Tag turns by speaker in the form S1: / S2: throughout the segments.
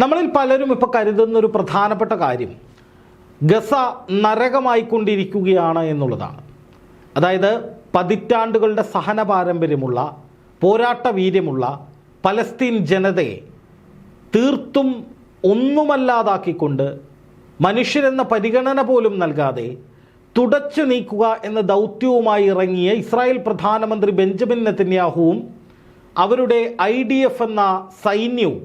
S1: നമ്മളിൽ പലരും ഇപ്പോൾ കരുതുന്ന ഒരു പ്രധാനപ്പെട്ട കാര്യം ഗസ നരകമായിക്കൊണ്ടിരിക്കുകയാണ് എന്നുള്ളതാണ്. അതായത് പതിറ്റാണ്ടുകളുടെ സഹന പാരമ്പര്യമുള്ള പോരാട്ട വീര്യമുള്ള പലസ്തീൻ ജനതയെ തീർത്തും ഒന്നുമല്ലാതാക്കിക്കൊണ്ട് മനുഷ്യരെന്ന പരിഗണന പോലും നൽകാതെ തുടച്ചു നീക്കുക എന്ന ദൗത്യവുമായി ഇറങ്ങിയ ഇസ്രായേൽ പ്രധാനമന്ത്രി ബെഞ്ചമിൻ നെത്തന്യാഹുവും അവരുടെ ഐ എന്ന സൈന്യവും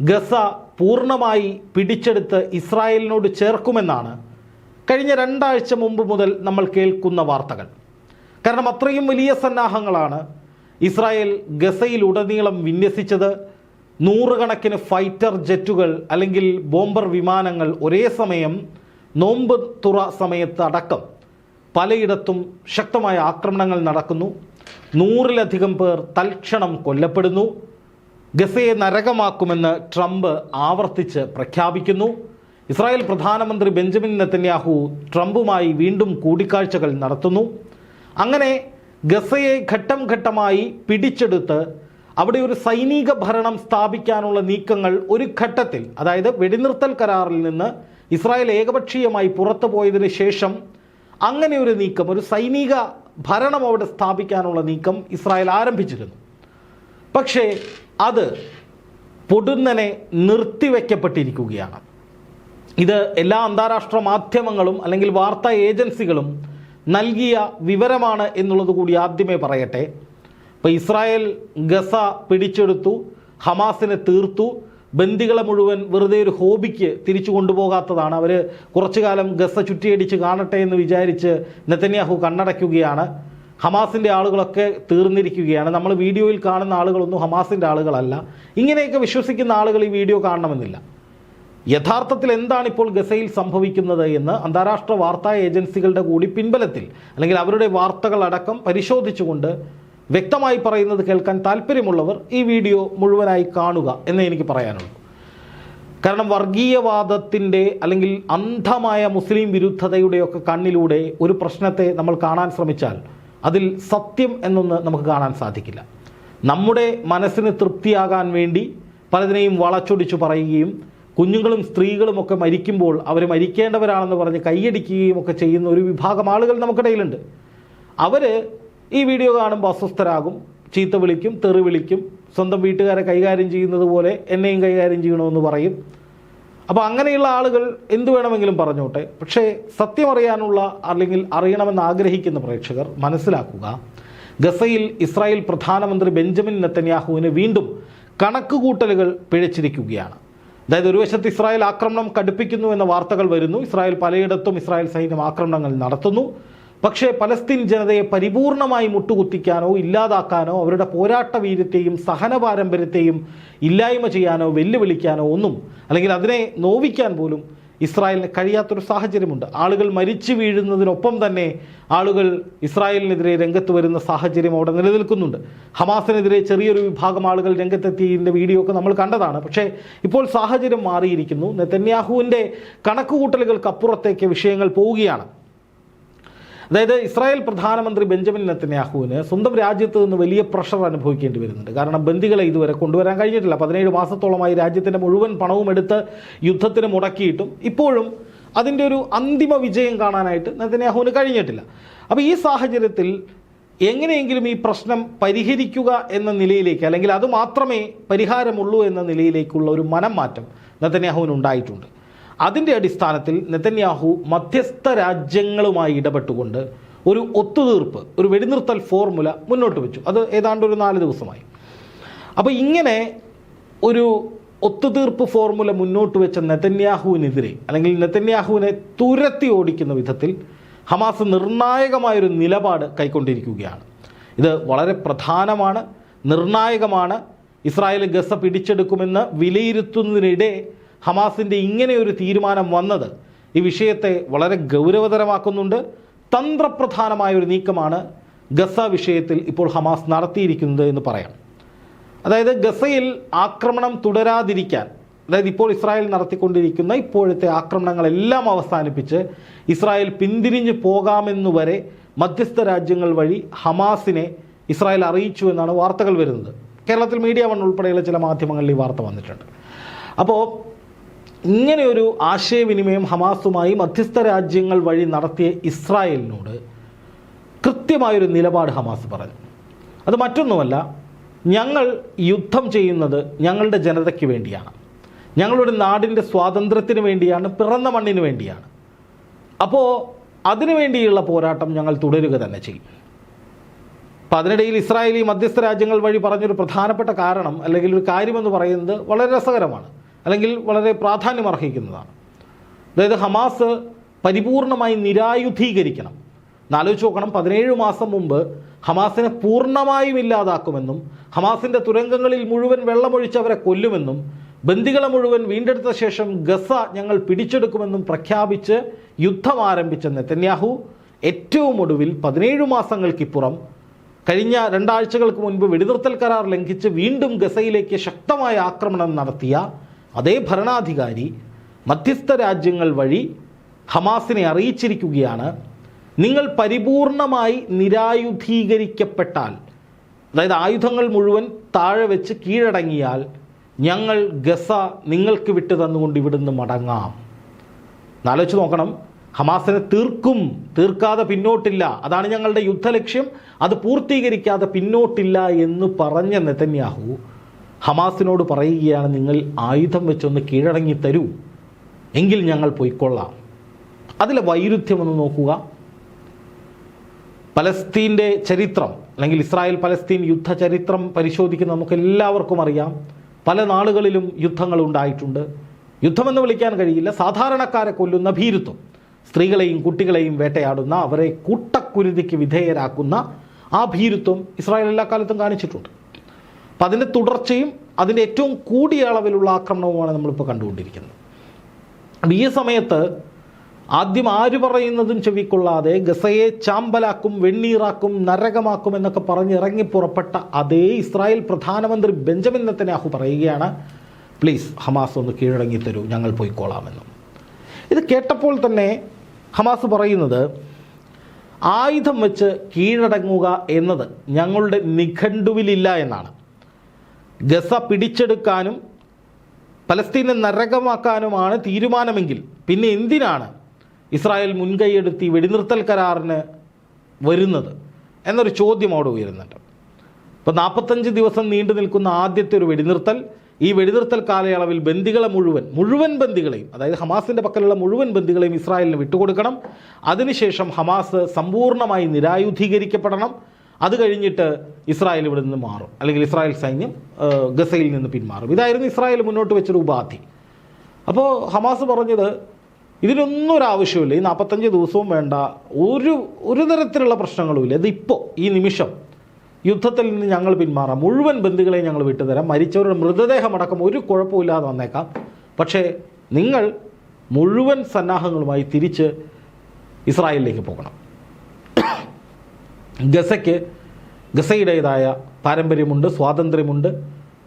S1: ഗസ പൂർണമായി പിടിച്ചെടുത്ത് ഇസ്രായേലിനോട് ചേർക്കുമെന്നാണ് കഴിഞ്ഞ രണ്ടാഴ്ച മുമ്പ് മുതൽ നമ്മൾ കേൾക്കുന്ന വാർത്തകൾ. കാരണം അത്രയും വലിയ സന്നാഹങ്ങളാണ് ഇസ്രായേൽ ഗസയിലുടനീളം വിന്യസിച്ചത് നൂറുകണക്കിന് ഫൈറ്റർ ജെറ്റുകൾ അല്ലെങ്കിൽ ബോംബർ വിമാനങ്ങൾ ഒരേ സമയം നോമ്പ് തുറ സമയത്ത് അടക്കം പലയിടത്തും ശക്തമായ ആക്രമണങ്ങൾ നടക്കുന്നു. നൂറിലധികം പേർ തൽക്ഷണം കൊല്ലപ്പെടുന്നു. ഗസയെ നരകമാക്കുമെന്ന് ട്രംപ് ആവർത്തിച്ച് പ്രഖ്യാപിക്കുന്നു. ഇസ്രായേൽ പ്രധാനമന്ത്രി ബെഞ്ചമിൻ നെത്തന്യാഹു ട്രംപുമായി വീണ്ടും കൂടിക്കാഴ്ചകൾ നടത്തുന്നു. അങ്ങനെ ഗസയെ ഘട്ടം ഘട്ടമായി പിടിച്ചെടുത്ത് അവിടെ ഒരു സൈനിക ഭരണം സ്ഥാപിക്കാനുള്ള നീക്കങ്ങൾ ഒരു ഘട്ടത്തിൽ അതായത് വെടിനിർത്തൽ കരാറിൽ നിന്ന് ഇസ്രായേൽ ഏകപക്ഷീയമായി പുറത്തു പോയതിന് ശേഷം അങ്ങനെ ഒരു നീക്കം ഒരു സൈനിക ഭരണം അവിടെ സ്ഥാപിക്കാനുള്ള നീക്കം ഇസ്രായേൽ ആരംഭിച്ചിരുന്നു. പക്ഷേ അത് പൊടുന്നനെ നിർത്തിവെക്കപ്പെട്ടിരിക്കുകയാണ്. ഇത് എല്ലാ അന്താരാഷ്ട്ര മാധ്യമങ്ങളും അല്ലെങ്കിൽ വാർത്താ ഏജൻസികളും നൽകിയ വിവരമാണ് എന്നുള്ളത് കൂടി ആദ്യമേ പറയട്ടെ. ഇപ്പോൾ ഇസ്രായേൽ ഗസ പിടിച്ചെടുത്തു ഹമാസിനെ തീർത്തു. ബന്ദികളെ മുഴുവൻ വെറുതെ ഒരു ഹോബിക്ക് തിരിച്ചു കൊണ്ടുപോകാത്തതാണ്. അവർ കുറച്ചു കാലം ഗസ ചുറ്റിയടിച്ച് കാണട്ടെ എന്ന് വിചാരിച്ച് നെതന്യാഹു കണ്ണടയ്ക്കുകയാണ്. ഹമാസിന്റെ ആളുകളൊക്കെ തീർന്നിരിക്കുകയാണ്. നമ്മൾ വീഡിയോയിൽ കാണുന്ന ആളുകളൊന്നും ഹമാസിന്റെ ആളുകളല്ല. ഇങ്ങനെയൊക്കെ വിശ്വസിക്കുന്ന ആളുകൾ ഈ വീഡിയോ കാണണമെന്നില്ല. യഥാർത്ഥത്തിൽ എന്താണ് ഇപ്പോൾ ഗസയിൽ സംഭവിക്കുന്നത് എന്ന് അന്താരാഷ്ട്ര വാർത്താ ഏജൻസികളുടെ കൂടി പിൻബലത്തിൽ അല്ലെങ്കിൽ അവരുടെ വാർത്തകളടക്കം പരിശോധിച്ചുകൊണ്ട് വ്യക്തമായി പറയുന്നത് കേൾക്കാൻ താല്പര്യമുള്ളവർ ഈ വീഡിയോ മുഴുവനായി കാണുക എന്നേ എനിക്ക് പറയാനുള്ളൂ. കാരണം വർഗീയവാദത്തിന്റെ അല്ലെങ്കിൽ അന്ധമായ മുസ്ലിം വിരുദ്ധതയുടെയൊക്കെ കണ്ണിലൂടെ ഒരു പ്രശ്നത്തെ നമ്മൾ കാണാൻ ശ്രമിച്ചാൽ അതിൽ സത്യം എന്നൊന്ന് നമുക്ക് കാണാൻ സാധിക്കില്ല. നമ്മുടെ മനസ്സിന് തൃപ്തിയാകാൻ വേണ്ടി പലതിനെയും വളച്ചൊടിച്ചു പറയുകയും കുഞ്ഞുങ്ങളും സ്ത്രീകളും ഒക്കെ മരിക്കുമ്പോൾ അവർ മരിക്കേണ്ടവരാണെന്ന് പറഞ്ഞ് കൈയടിക്കുകയും ഒക്കെ ചെയ്യുന്ന ഒരു വിഭാഗം ആളുകൾ നമുക്കിടയിലുണ്ട് അവർ ഈ വീഡിയോ കാണുമ്പോൾ അസ്വസ്ഥരാകും ചീത്ത വിളിക്കും തെറി വിളിക്കും സ്വന്തം വീട്ടുകാരെ കൈകാര്യം ചെയ്യുന്നത് പോലെ എന്നെയും കൈകാര്യം ചെയ്യണമെന്ന് പറയും. അപ്പോൾ അങ്ങനെയുള്ള ആളുകൾ എന്തു വേണമെങ്കിലും പറഞ്ഞോട്ടെ. പക്ഷേ സത്യമറിയാനുള്ള അല്ലെങ്കിൽ അറിയണമെന്ന് ആഗ്രഹിക്കുന്ന പ്രേക്ഷകർ മനസ്സിലാക്കുക. ഗസയിൽ ഇസ്രായേൽ പ്രധാനമന്ത്രി ബെഞ്ചമിൻ നെത്തന്യാഹുവിന് വീണ്ടും കണക്കുകൂട്ടലുകൾ പിഴച്ചിരിക്കുകയാണ്. അതായത് ഒരു വശത്ത് ഇസ്രായേൽ ആക്രമണം കടുപ്പിക്കുന്നു എന്ന വാർത്തകൾ വരുന്നു. ഇസ്രായേൽ പലയിടത്തും ഇസ്രായേൽ സൈന്യം ആക്രമണങ്ങൾ നടത്തുന്നു. പക്ഷേ പലസ്തീൻ ജനതയെ പരിപൂർണമായി മുട്ടുകുത്തിക്കാനോ ഇല്ലാതാക്കാനോ അവരുടെ പോരാട്ട വീര്യത്തെയും സഹന പാരമ്പര്യത്തെയും ഇല്ലായ്മ ചെയ്യാനോ വെല്ലുവിളിക്കാനോ ഒന്നും അല്ലെങ്കിൽ അതിനെ നോവിക്കാൻ പോലും ഇസ്രായേലിന് കഴിയാത്തൊരു സാഹചര്യമുണ്ട്. ആളുകൾ മരിച്ചു വീഴുന്നതിനൊപ്പം തന്നെ ആളുകൾ ഇസ്രായേലിനെതിരെ രംഗത്ത് വരുന്ന സാഹചര്യം അവിടെ നിലനിൽക്കുന്നുണ്ട്. ഹമാസിനെതിരെ ചെറിയൊരു വിഭാഗം ആളുകൾ രംഗത്തെത്തിയതിന്റെ വീഡിയോ ഒക്കെ നമ്മൾ കണ്ടതാണ്. പക്ഷേ ഇപ്പോൾ സാഹചര്യം മാറിയിരിക്കുന്നു. നെത്തന്യാഹുവിന്റെ കണക്കുകൂട്ടലുകൾക്കപ്പുറത്തേക്ക് വിഷയങ്ങൾ പോവുകയാണ്. അതായത് ഇസ്രായേൽ പ്രധാനമന്ത്രി ബെഞ്ചമിൻ നെത്തന്യാഹുവിന് സ്വന്തം രാജ്യത്ത് നിന്ന് വലിയ പ്രഷർ അനുഭവിക്കേണ്ടി വരുന്നുണ്ട്. കാരണം ബന്ദികളെ ഇതുവരെ കൊണ്ടുവരാൻ കഴിഞ്ഞിട്ടില്ല. പതിനേഴ് മാസത്തോളമായി രാജ്യത്തിന്റെ മുഴുവൻ പണവും എടുത്ത് യുദ്ധത്തിന് മുടക്കിയിട്ടും ഇപ്പോഴും അതിന്റെ ഒരു അന്തിമ വിജയം കാണാനായിട്ട് നെത്തന്യാഹുവിന് കഴിഞ്ഞിട്ടില്ല. അപ്പോൾ ഈ സാഹചര്യത്തിൽ എങ്ങനെയെങ്കിലും ഈ പ്രശ്നം പരിഹരിക്കുക എന്ന നിലയിലേക്ക് അല്ലെങ്കിൽ അത് മാത്രമേ പരിഹാരമുള്ളൂ എന്ന നിലയിലേക്കുള്ള ഒരു മനം മാറ്റം നെത്തന്യാഹുവിന് ഉണ്ടായിട്ടുണ്ട്. അതിന്റെ അടിസ്ഥാനത്തിൽ നെതന്യാഹു മധ്യസ്ഥ രാജ്യങ്ങളുമായി ഇടപെട്ടുകൊണ്ട് ഒരു ഒത്തുതീർപ്പ് ഒരു വെടിനിർത്തൽ ഫോർമുല മുന്നോട്ട് വെച്ചു. അത് ഏതാണ്ട് ഒരു നാല് ദിവസമായി. അപ്പോൾ ഇങ്ങനെ ഒരു ഒത്തുതീർപ്പ് ഫോർമുല മുന്നോട്ട് വെച്ച നെതന്യാഹുവിനെതിരെ അല്ലെങ്കിൽ നെതന്യാഹുവിനെ തുരത്തി ഓടിക്കുന്ന വിധത്തിൽ ഹമാസ് നിർണായകമായൊരു നിലപാട് കൈക്കൊണ്ടിരിക്കുകയാണ്. ഇത് വളരെ പ്രധാനമാണ് നിർണായകമാണ്. ഇസ്രായേൽ ഗസ പിടിച്ചെടുക്കുമെന്ന് വിലയിരുത്തുന്നതിനിടെ ഹമാസിന്റെ ഇങ്ങനെ ഒരു തീരുമാനം വന്നത് ഈ വിഷയത്തെ വളരെ ഗൗരവതരമാക്കുന്നുണ്ട്. തന്ത്രപ്രധാനമായ ഒരു നീക്കമാണ് ഗസ വിഷയത്തിൽ ഇപ്പോൾ ഹമാസ് നടത്തിയിരിക്കുന്നത് എന്ന് പറയാം. അതായത് ഗസയിൽ ആക്രമണം തുടരാതിരിക്കാൻ അതായത് ഇപ്പോൾ ഇസ്രായേൽ നടത്തിക്കൊണ്ടിരിക്കുന്ന ഇപ്പോഴത്തെ ആക്രമണങ്ങളെല്ലാം അവസാനിപ്പിച്ച് ഇസ്രായേൽ പിന്തിരിഞ്ഞു പോകാമെന്നുവരെ മധ്യസ്ഥ രാജ്യങ്ങൾ വഴി ഹമാസിനെ ഇസ്രായേൽ അറിയിച്ചു എന്നാണ് വാർത്തകൾ വരുന്നത്. കേരളത്തിൽ മീഡിയ വൺ ഉൾപ്പെടെയുള്ള ചില മാധ്യമങ്ങളിൽ ഈ വാർത്ത വന്നിട്ടുണ്ട്. അപ്പോൾ ഇങ്ങനെയൊരു ആശയവിനിമയം ഹമാസുമായി മധ്യസ്ഥ രാജ്യങ്ങൾ വഴി നടത്തിയ ഇസ്രായേലിനോട് കൃത്യമായൊരു നിലപാട് ഹമാസ് പറഞ്ഞു. അത് മറ്റൊന്നുമല്ല ഞങ്ങൾ യുദ്ധം ചെയ്യുന്നത് ഞങ്ങളുടെ ജനതയ്ക്ക് വേണ്ടിയാണ്. ഞങ്ങളുടെ നാടിന്റെ സ്വാതന്ത്ര്യത്തിന് വേണ്ടിയാണ് പിറന്ന മണ്ണിന് വേണ്ടിയാണ്. അപ്പോൾ അതിനുവേണ്ടിയുള്ള പോരാട്ടം ഞങ്ങൾ തുടരുക തന്നെ ചെയ്യും. അപ്പം അതിനിടയിൽ ഇസ്രായേലി മധ്യസ്ഥ രാജ്യങ്ങൾ വഴി പറഞ്ഞൊരു പ്രധാനപ്പെട്ട കാരണം അല്ലെങ്കിൽ ഒരു കാര്യമെന്ന് പറയുന്നത് വളരെ രസകരമാണ്. അല്ലെങ്കിൽ വളരെ പ്രാധാന്യം അർഹിക്കുന്നതാണ് അതായത് ഹമാസ് പരിപൂർണമായി നിരായുധീകരിക്കണം. എന്നാലോചിച്ച് നോക്കണം പതിനേഴ് മാസം മുമ്പ് ഹമാസിനെ പൂർണമായും ഇല്ലാതാക്കുമെന്നും ഹമാസിന്റെ തുരങ്കങ്ങളിൽ മുഴുവൻ വെള്ളമൊഴിച്ച് അവരെ കൊല്ലുമെന്നും ബന്ദികളെ മുഴുവൻ വീണ്ടെടുത്ത ശേഷം ഗസ ഞങ്ങൾ പിടിച്ചെടുക്കുമെന്നും പ്രഖ്യാപിച്ച് യുദ്ധം ആരംഭിച്ച നെത്തന്യാഹു ഏറ്റവും ഒടുവിൽ പതിനേഴ് മാസങ്ങൾക്കിപ്പുറം കഴിഞ്ഞ രണ്ടാഴ്ചകൾക്ക് മുൻപ് വെടിനിർത്തൽ കരാർ ലംഘിച്ച് വീണ്ടും ഗസയിലേക്ക് ശക്തമായ ആക്രമണം നടത്തിയ അതേ ഭരണാധികാരി മധ്യസ്ഥ രാജ്യങ്ങൾ വഴി ഹമാസിനെ അറിയിച്ചിരിക്കുകയാണ് നിങ്ങൾ പരിപൂർണമായി നിരായുധീകരിക്കപ്പെട്ടാൽ അതായത് ആയുധങ്ങൾ മുഴുവൻ താഴെ വെച്ച് കീഴടങ്ങിയാൽ ഞങ്ങൾ ഗസ നിങ്ങൾക്ക് വിട്ട് തന്നുകൊണ്ട് ഇവിടുന്ന് മടങ്ങാം. എന്നാലോചിച്ച് നോക്കണം ഹമാസിനെ തീർക്കും തീർക്കാതെ പിന്നോട്ടില്ല. അതാണ് ഞങ്ങളുടെ യുദ്ധലക്ഷ്യം. അത് പൂർത്തീകരിക്കാതെ പിന്നോട്ടില്ല എന്ന് പറഞ്ഞ നെതന്യാഹു ഹമാസിനോട് പറയുകയാണ് നിങ്ങൾ ആയുധം വെച്ചൊന്ന് കീഴടങ്ങി തരൂ എങ്കിൽ ഞങ്ങൾ പോയിക്കൊള്ളാം. അതിലെ വൈരുദ്ധ്യം ഒന്ന് നോക്കുക. പലസ്തീന്റെ ചരിത്രം അല്ലെങ്കിൽ ഇസ്രായേൽ പലസ്തീൻ യുദ്ധ ചരിത്രം പരിശോധിക്കുന്ന നമുക്ക് എല്ലാവർക്കും അറിയാം പല നാളുകളിലും യുദ്ധങ്ങൾ ഉണ്ടായിട്ടുണ്ട്. യുദ്ധമെന്ന് വിളിക്കാൻ കഴിയില്ല. സാധാരണക്കാരെ കൊല്ലുന്ന ഭീരുത്വം. സ്ത്രീകളെയും കുട്ടികളെയും വേട്ടയാടുന്ന അവരെ കൂട്ടക്കുരുതിക്ക് വിധേയരാക്കുന്ന ആ ഭീരുത്വം ഇസ്രായേൽ എല്ലാ കാലത്തും കാണിച്ചിട്ടുണ്ട്. അപ്പം അതിന്റെ തുടർച്ചയും അതിന്റെ ഏറ്റവും കൂടിയ അളവിലുള്ള ആക്രമണവുമാണ് നമ്മളിപ്പോൾ കണ്ടുകൊണ്ടിരിക്കുന്നത്. അപ്പം ഈ സമയത്ത് ആദ്യം ആര് പറയുന്നതും ചെവിക്കൊള്ളാതെ ഗസയെ ചാമ്പലാക്കും വെണ്ണീറാക്കും നരകമാക്കും എന്നൊക്കെ പറഞ്ഞ് ഇറങ്ങി പുറപ്പെട്ട അതേ ഇസ്രായേൽ പ്രധാനമന്ത്രി ബെഞ്ചമിൻ നെത്തനാഹു പറയുകയാണ് പ്ലീസ് ഹമാസ് ഒന്ന് കീഴടങ്ങി തരൂ ഞങ്ങൾ പോയിക്കോളാമെന്നും. ഇത് കേട്ടപ്പോൾ തന്നെ ഹമാസ് പറയുന്നത് ആയുധം വെച്ച് കീഴടങ്ങുക എന്നത് ഞങ്ങളുടെ നിഘണ്ടുവിലില്ല എന്നാണ്. ഗസ പിടിച്ചെടുക്കാനും പലസ്തീനെ നരകമാക്കാനുമാണ് തീരുമാനമെങ്കിൽ പിന്നെ എന്തിനാണ് ഇസ്രായേൽ മുൻകൈയെടുത്ത് വെടിനിർത്തൽ കരാറിന് വരുന്നത് എന്നൊരു ചോദ്യം അവിടെ ഉയരുന്നുണ്ട്. ഇപ്പോൾ നാൽപ്പത്തഞ്ച് ദിവസം നീണ്ടു നിൽക്കുന്ന ആദ്യത്തെ ഒരു വെടിനിർത്തൽ ഈ വെടിനിർത്തൽ കാലയളവിൽ ബന്ദികളെ മുഴുവൻ മുഴുവൻ ബന്ദികളെയും അതായത് ഹമാസിന്റെ പക്കലുള്ള മുഴുവൻ ബന്ദികളെയും ഇസ്രായേലിന് വിട്ടുകൊടുക്കണം. അതിനുശേഷം ഹമാസ് സമ്പൂർണമായി നിരായുധീകരിക്കപ്പെടണം. അത് കഴിഞ്ഞിട്ട് ഇസ്രായേൽ ഇവിടെ നിന്ന് മാറും. അല്ലെങ്കിൽ ഇസ്രായേൽ സൈന്യം ഗസയിൽ നിന്ന് പിന്മാറും. ഇതായിരുന്നു ഇസ്രായേൽ മുന്നോട്ട് വെച്ചൊരു ഉപാധി. അപ്പോൾ ഹമാസ് പറഞ്ഞത് ഇതിനൊന്നും ഒരു ആവശ്യമില്ല ഈ നാൽപ്പത്തഞ്ച് ദിവസവും വേണ്ട. ഒരു ഒരു തരത്തിലുള്ള പ്രശ്നങ്ങളുമില്ല. ഇതിപ്പോൾ ഈ നിമിഷം യുദ്ധത്തിൽ നിന്ന് ഞങ്ങൾ പിന്മാറാം. മുഴുവൻ ബന്ധുക്കളെയും ഞങ്ങൾ വിട്ടുതരാം. മരിച്ചവരുടെ മൃതദേഹം അടക്കം ഒരു കുഴപ്പമില്ലാതെ വന്നേക്കാം. പക്ഷേ നിങ്ങൾ മുഴുവൻ സന്നാഹങ്ങളുമായി തിരിച്ച് ഇസ്രായേലിലേക്ക് പോകണം. ഗസയ്ക്ക് ഗസയുടേതായ പാരമ്പര്യമുണ്ട് സ്വാതന്ത്ര്യമുണ്ട്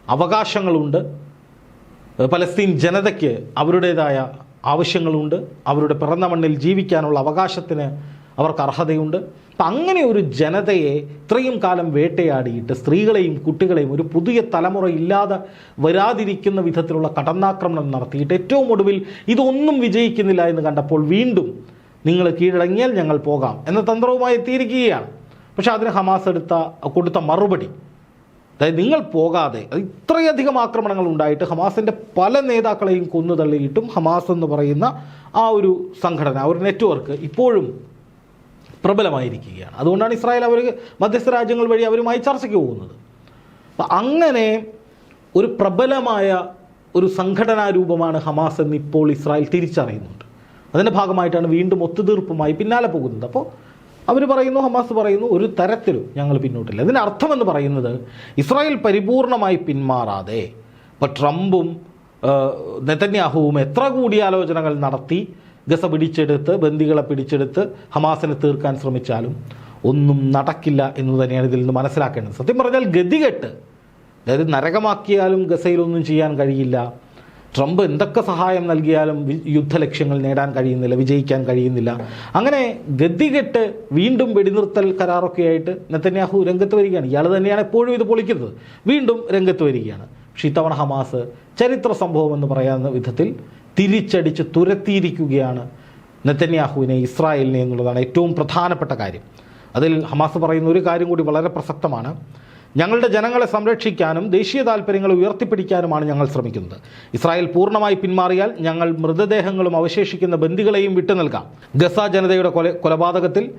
S1: അവകാശങ്ങളുണ്ട്. പലസ്തീൻ ജനതയ്ക്ക് അവരുടേതായ ആവശ്യങ്ങളുണ്ട്. അവരുടെ പിറന്ന മണ്ണിൽ ജീവിക്കാനുള്ള അവകാശത്തിന് അവർക്ക് അർഹതയുണ്ട്. അപ്പം അങ്ങനെ ഒരു ജനതയെ ഇത്രയും കാലം വേട്ടയാടിയിട്ട് സ്ത്രീകളെയും കുട്ടികളെയും ഒരു പുതിയ തലമുറ ഇല്ലാതെ വരാതിരിക്കുന്ന വിധത്തിലുള്ള കടന്നാക്രമണം നടത്തിയിട്ട് ഏറ്റവും ഒടുവിൽ ഇതൊന്നും വിജയിക്കുന്നില്ല എന്ന് കണ്ടപ്പോൾ വീണ്ടും നിങ്ങൾ കീഴടങ്ങിയാൽ ഞങ്ങൾ പോകാം എന്ന തന്ത്രവുമായി എത്തിയിരിക്കുകയാണ്. പക്ഷേ അതിന് ഹമാസ് എടുത്ത കൊടുത്ത മറുപടി. അതായത് നിങ്ങൾ പോകാതെ ഇത്രയധികം ആക്രമണങ്ങൾ ഉണ്ടായിട്ട് ഹമാസിന്റെ പല നേതാക്കളെയും കൊന്നു തള്ളിയിട്ടും ഹമാസ് എന്ന് പറയുന്ന ആ ഒരു സംഘടന ആ ഒരു നെറ്റ്വർക്ക് ഇപ്പോഴും പ്രബലമായിരിക്കുകയാണ്. അതുകൊണ്ടാണ് ഇസ്രായേൽ അവർ മധ്യസ്ഥ രാജ്യങ്ങൾ വഴി അവരുമായി ചർച്ചയ്ക്ക് പോകുന്നത്. അപ്പം അങ്ങനെ ഒരു പ്രബലമായ ഒരു സംഘടനാ രൂപമാണ് ഹമാസ് എന്ന് ഇപ്പോൾ ഇസ്രായേൽ തിരിച്ചറിയുന്നുണ്ട്. അതിന്റെ ഭാഗമായിട്ടാണ് വീണ്ടും ഒത്തുതീർപ്പുമായി പിന്നാലെ പോകുന്നത്. അപ്പോൾ അവർ പറയുന്നു ഹമാസ് പറയുന്നു ഒരു തരത്തിലും ഞങ്ങൾ പിന്നോട്ടില്ല. ഇതിന്റെ അർത്ഥമെന്ന് പറയുന്നത് ഇസ്രായേൽ പരിപൂർണമായി പിന്മാറാതെ ഇപ്പോൾ ട്രംപും നെതന്യാഹുവും എത്ര കൂടിയാലോചനകൾ നടത്തി ഗസ പിടിച്ചെടുത്ത് ബന്ദികളെ പിടിച്ചെടുത്ത് ഹമാസിനെ തീർക്കാൻ ശ്രമിച്ചാലും ഒന്നും നടക്കില്ല എന്ന് തന്നെയാണ് ഇതിൽ നിന്ന് മനസ്സിലാക്കേണ്ടത്. സത്യം പറഞ്ഞാൽ ഗതികെട്ട് അതായത് നരകമാക്കിയാലും ഗസയിലൊന്നും ചെയ്യാൻ കഴിയില്ല. ട്രംപ് എന്തൊക്കെ സഹായം നൽകിയാലും യുദ്ധ യുദ്ധലക്ഷ്യങ്ങൾ നേടാൻ കഴിയുന്നില്ല വിജയിക്കാൻ കഴിയുന്നില്ല. അങ്ങനെ ഗതികെട്ട് വീണ്ടും വെടിനിർത്തൽ കരാറൊക്കെ ആയിട്ട് നെത്തന്യാഹു രംഗത്ത് വരികയാണ്. ഇയാൾ തന്നെയാണ് എപ്പോഴും ഇത് പൊളിക്കുന്നത്. വീണ്ടും രംഗത്ത് വരികയാണ്. പക്ഷേ ഇത്തവണ ഹമാസ് ചരിത്ര സംഭവം എന്ന് പറയാവുന്ന വിധത്തിൽ തിരിച്ചടിച്ച് തുരത്തിയിരിക്കുകയാണ് നെത്തന്യാഹുവിനെ ഇസ്രായേലിനെ എന്നുള്ളതാണ് ഏറ്റവും പ്രധാനപ്പെട്ട കാര്യം. അതിൽ ഹമാസ് പറയുന്ന ഒരു കാര്യം കൂടി വളരെ പ്രസക്തമാണ്. ഞങ്ങളുടെ ജനങ്ങളെ സംരക്ഷിക്കാനും ദേശീയ താല്പര്യങ്ങൾ ഉയർത്തിപ്പിടിക്കാനുമാണ് ഞങ്ങൾ ശ്രമിക്കുന്നത്. ഇസ്രായേൽ പൂർണമായി പിന്മാറിയാൽ ഞങ്ങൾ മൃതദേഹങ്ങളും അവശേഷിക്കുന്ന ബന്ദികളെയും വിട്ടു നൽകാം. ഗസ ജനതയുടെ കൊല കൊലപാതകത്തിൽ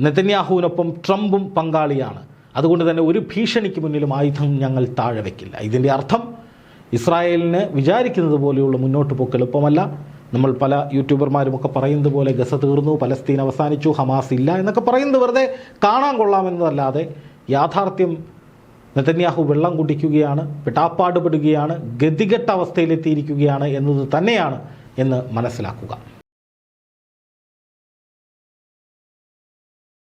S1: നെതന്യാഹുവിനൊപ്പം ട്രംപും പങ്കാളിയാണ്. അതുകൊണ്ട് തന്നെ ഒരു ഭീഷണിക്ക് മുന്നിലും ആയുധം ഞങ്ങൾ താഴെ വയ്ക്കില്ല ഇതിന്റെ അർത്ഥം ഇസ്രായേലിന് വിചാരിക്കുന്നത് പോലെയുള്ള മുന്നോട്ട് പോക്ക് എളുപ്പമല്ല. നമ്മൾ പല യൂട്യൂബർമാരുമൊക്കെ പറയുന്നത് പോലെ ഗസ തീർന്നു പലസ്തീൻ അവസാനിച്ചു ഹമാസ് ഇല്ല എന്നൊക്കെ പറയുന്നത് വെറുതെ കാണാൻ കൊള്ളാമെന്നതല്ലാതെ യാഥാർത്ഥ്യം നെതന്യാഹു വെള്ളം കുടിക്കുകയാണ് പെട്ടാപ്പാടുപെടുകയാണ് ഗതികെട്ട അവസ്ഥയിലെത്തിയിരിക്കുകയാണ് എന്നത് തന്നെയാണ് എന്ന് മനസ്സിലാക്കുക.